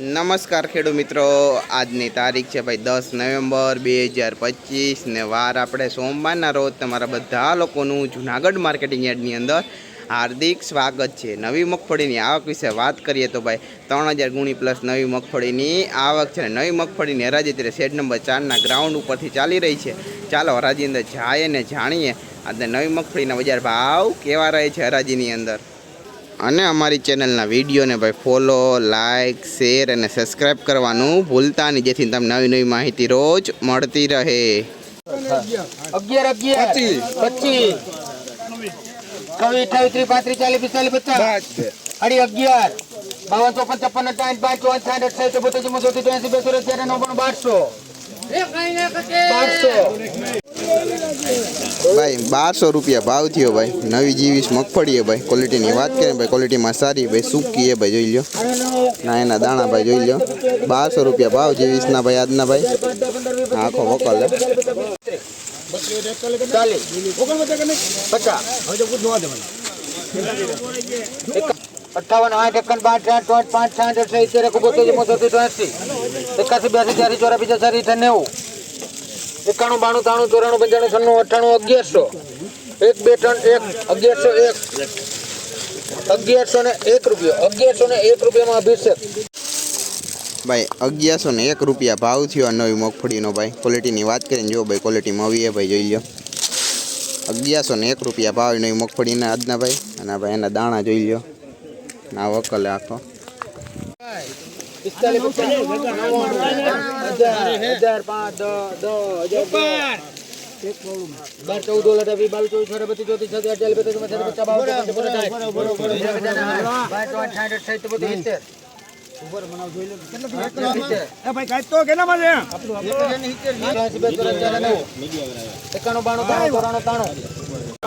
નમસ્કાર ખેડૂત મિત્રો. આજની તારીખ છે ભાઈ દસ નવેમ્બર બે હજાર પચીસ ને વાર આપણે સોમવારના રોજ તમારા બધા લોકોનું જુનાગઢ માર્કેટિંગ યાર્ડની અંદર હાર્દિક સ્વાગત છે. નવી મગફળીની આવક વિશે વાત કરીએ તો ભાઈ ત્રણ હજાર ગુણી પ્લસ નવી મગફળીની આવક છે નવી મગફળીની હરાજી અત્યારે શેડ નંબર ચારના ગ્રાઉન્ડ ઉપરથી ચાલી રહી છે. ચાલો હરાજી અંદર જાય ને જાણીએ. આજે નવી મગફળીના બજાર ભાવ કેવા રહે છે હરાજીની અંદર? અને અમારી ચેનલના વિડીયોને ભાઈ ફોલો લાઇક શેર અને સબસ્ક્રાઇબ કરવાનું ભૂલતા નહીં. જેથી તમને નવી નવી માહિતી રોજ મળતી રહે. અગિયાર અગિયાર પચીસ. કવિ અઠાવીસ ત્રીસ પાંત્રીસ ચાલીસ પિસ્તાલીસ પચાસ. અઢી અગિયાર. બાવન ચોપન છપ્પન અઠાવન પાંચ ચોવન સાઠ અઠાવીસ ચોપન ચોત્રીસ ચોએસી બેસો બારસો. બારસો. ભાઈ, બારસો રૂપિયા ભાવ થયો ભાઈ. નવી જીવીસ મગફળી છે ભાઈ. ક્વોલિટીની વાત કરીએ ભાઈ ક્વોલિટીમાં સારી ભાઈ, સૂકી હે ભાઈ, જોઈ લો ના, એના દાણા ભાઈ, જોઈ લો બારસો રૂપિયા ભાવ જીવીસના ભાઈ, આજના ભાઈ. આખો વકલ અઠાવન, આઠ એકન પાંચ આઠ ચોટ પાંચ સાઠ અઠાવીસ તેર બોતેર ચોત્રીસ ચોએસી એકાસી બ્યાસી ત્યાસી ચોરા પચાસ સારી નેવું એકાણું, બાણું, ત્રાણું, ચોરાણું, પંચાણું, છન્નું અઠાણું અગિયારસો. એક બે ત્રણ એક, અગિયારસો એક. અગિયારસો ને એક રૂપિયો. અગિયારસો ને એક રૂપિયામાં અભિષેક. ભાઈ, અગિયારસો ને એક રૂપિયા ભાવ થયો આ નવી મગફળીનો ભાઈ. ક્વોલિટીની વાત કરીને જો ભાઈ ક્વોલિટીમાં આવી ભાઈ, જોઈ લો. અગિયારસો ને એક રૂપિયા ભાવ નવી મગફળીના આજના ભાઈ. અને ભાઈ, એના દાણા જોઈ લો. ના વકલે આખો. પિસ્તાલીસ હજાર પાંચ દસ હજાર બાર ચૌદ ઓલા હતા બાવીસ ચોવીસ છોરા બત્રીસ ચોત્રીસ છત્રીસ પચાસ ચોવીસ સાઠ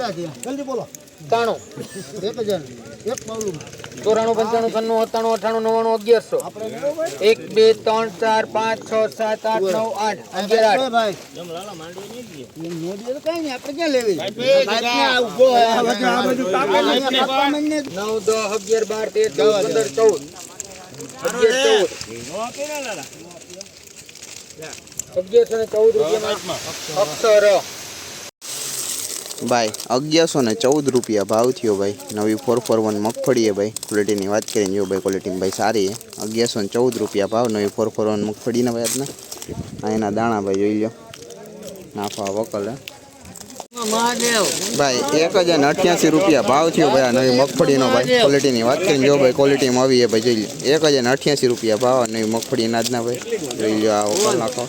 અઠાવીસ તો બધું સિત્તેર એકાણું. બાણું ચોરાણું તાણું તાણું ચોરાણું પંચાણું છન્નું સત્તાણું અઠાણું નવ્વાણું અગિયારસો. એક બે ત્રણ ચાર પાંચ છ સાત આઠ નવ આઠ અગિયાર આઠ. નવ દસ અગિયાર બાર તેર ચૌદ પંદર ચૌદ. અગિયાર ચૌદ. અગિયારસો ને ચૌદ રૂપિયા અક્ષર. ભાઈ, અગિયારસો ને ચૌદ રૂપિયા ભાવ થયો ભાઈ. નવી ફોર ફોર વન મગફળી એ ભાઈ. ક્વોલિટીની વાત કરીને જો ભાઈ ક્વોલિટીમાં ભાઈ સારી છે. અગિયારસો ને ચૌદ રૂપિયા ભાવ, નવી ફોર ફોર વન મગફળીના ભાઈ આજના આ એના દાણા ભાઈ જોઈ લો નાફા વકલ. ભાઈ, એક હજાર અઠ્યાસી રૂપિયા ભાવ થયો ભાઈ આ નવી મગફળીનો ભાઈ. ક્વોલિટીની વાત કરીને જો ભાઈ ક્વોલિટીમાં આવી ભાઈ, જોઈ લો એક હજાર અઠ્યાસી રૂપિયા ભાવ નવી મગફળીના આજના ભાઈ. જોઈ લો આ વકલ નાખો.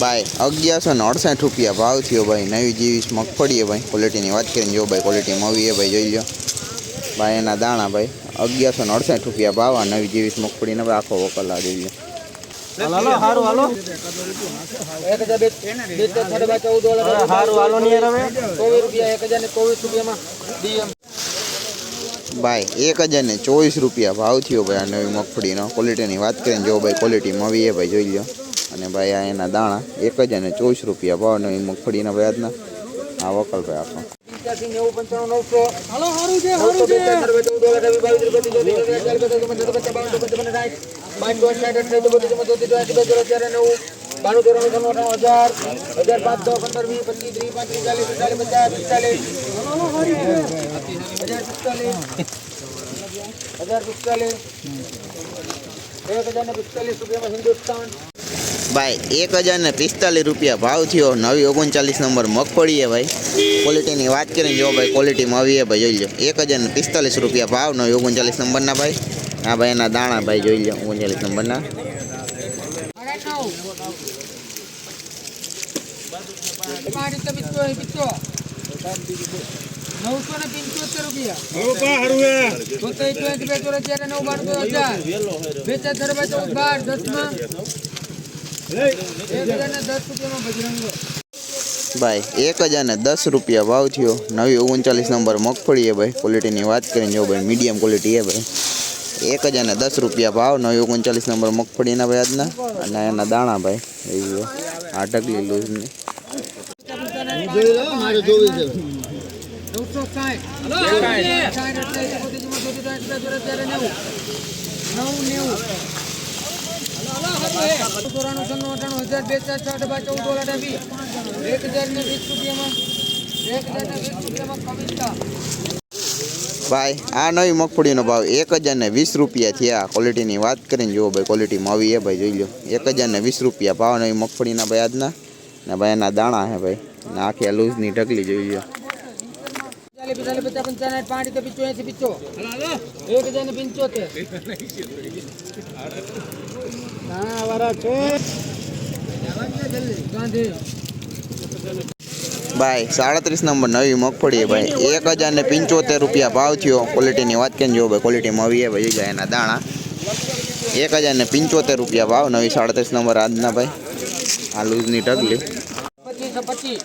ભાઈ, અગિયારસો ને અડસઠ રૂપિયા ભાવ થયો ભાઈ. નવી જીવીસ મગફળી ભાઈ. ક્વોલિટીની વાત કરીને જો ભાઈ ક્વોલિટી મવી છે ભાઈ, જોઈ લો. ભાઈ, એના દાણા ભાઈ, અગિયારસો ને અડસઠ રૂપિયા ભાવ આ નવી જીવીસ મગફળીને આખો વકલા જોઈ હાલો એક હજાર બે બે ત્રણ સાડા બાર ચૌદ વાળા હારું હાલો નહીં હવે ચોવીસ રૂપિયા એક હજાર ને ચોવીસ રૂપિયામાં ડીએમ ભાઈ એક હજાર ને ચોવીસ રૂપિયા ભાવ થયો ભાઈ આ નવી મગફળીનો ક્વોલિટીની વાત કરીને જો ભાઈ ક્વોલિટી મવી એ ભાઈ જોઈ લો અને ભાઈ આ એના દાણા એક હજાર ને ચોવીસ રૂપિયા ભાવ નવી મગફળીના ભાઈ આજના આ વકલ ભાઈ આખો પંચાણું નવસો હાલો હારું છે હારું છે ચૌદ વાળા બાવીસ રૂપિયા ત્રીસ ચાલીસ પચાસ પચાસ બાવન પંચાવન સાઠ પાંચ દસ સાઠ અઠાવીસ બોતેર ચોત્રીસ ચોત્રીસ બે અત્યારે નવું બાણું ચોરાણું ત્રણ અઠાણું હજાર હજાર પાંચ દસ પંદર વીસ પચીસ ત્રીસ પાંત્રીસ ચાલીસ પિસ્તાલીસ પચાસ પિસ્તાલીસ હજાર પિસ્તાલીસ હજાર પિસ્તાલીસ એક હજાર ને પિસ્તાલીસ રૂપિયામાં હિન્દુસ્તાન ભાઈ એક હજાર ને પિસ્તાલીસ રૂપિયા ભાવ થયો નવી ઓગણચાલીસ નંબર મગફળી છે ભાઈ ક્વોલિટીની વાત કરીને જો ભાઈ ક્વોલિટીમાં આવી છે ભાઈ જોઈ લો એક હજાર ને પિસ્તાલીસ રૂપિયા ભાવ નવી ઓગણચાલીસ નંબરના ભાઈ હા ભાઈ એના દાણા ભાઈ જોઈ લો ઓગણચાલીસ નંબરના. નવસો ને પંચોતેર રૂપિયા. બે ચૌદ બાર દસ ભાઈ એક હજાર ને દસ રૂપિયા ભાવ થયો. નવી ઓગણચાલીસ નંબર મગફળી એ ભાઈ ક્વોલિટીની વાત કરીને જો ભાઈ મીડિયમ ક્વોલિટી એ ભાઈ. એક હજાર ને દસ રૂપિયા ભાવ. નવી ઓગણચાલીસ નંબર મગફળીના આજના. અને એના દાણા ભાઈ. એ જો, આ ઢગલી લૂઝની. ભાઈ, આ નવી મગફળીનો ભાવ એક હજાર ને વીસ રૂપિયા થયા ક્વોલિટીની વાત કરીને જુઓ ભાઈ ક્વોલિટીમાં આવી એ ભાઈ, જોઈ લો એક હજાર ને વીસ રૂપિયા ભાવ નવી મગફળીના ભાઈ આજના. ને ભાઈ, એના દાણા હે ભાઈ. ને આખી લૂઝની ઢગલી જોઈ લો ચાલીસ ભાઈ, સાડત્રીસ નંબર નવી મગફળી છે ભાઈ. એક હજાર ને પંચોતેર રૂપિયા ભાવ થયો. ક્વોલિટીની વાત કરીને જો ભાઈ? ક્વોલિટીમાં આવી છે ભાઈ જોઈ લો એના દાણા. એક હજાર ને પંચોતેર રૂપિયા ભાવ, નવી સાડત્રીસ નંબર આજના ભાઈ. આ લૂઝની ઢગલી. પચીસ પચીસ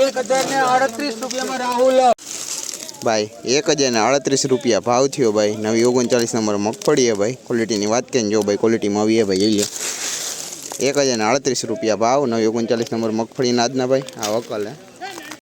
એક હજાર ને આડત્રીસ રૂપિયામાં રાહુલ ભાઈ, એક હજાર ને આડત્રીસ રૂપિયા ભાવ થયો ભાઈ. નવી ઓગણચાલીસ નંબર મગફળી છે ભાઈ. ક્વોલિટીની વાત કરીને જો ભાઈ? ક્વોલિટીમાં આવી છે ભાઈ જોઈ લો એક હજાર ને આડત્રીસ રૂપિયા ભાવ, નવી ઓગણચાલીસ નંબર મગફળીના આજના ભાઈ. આ વકલ, હે.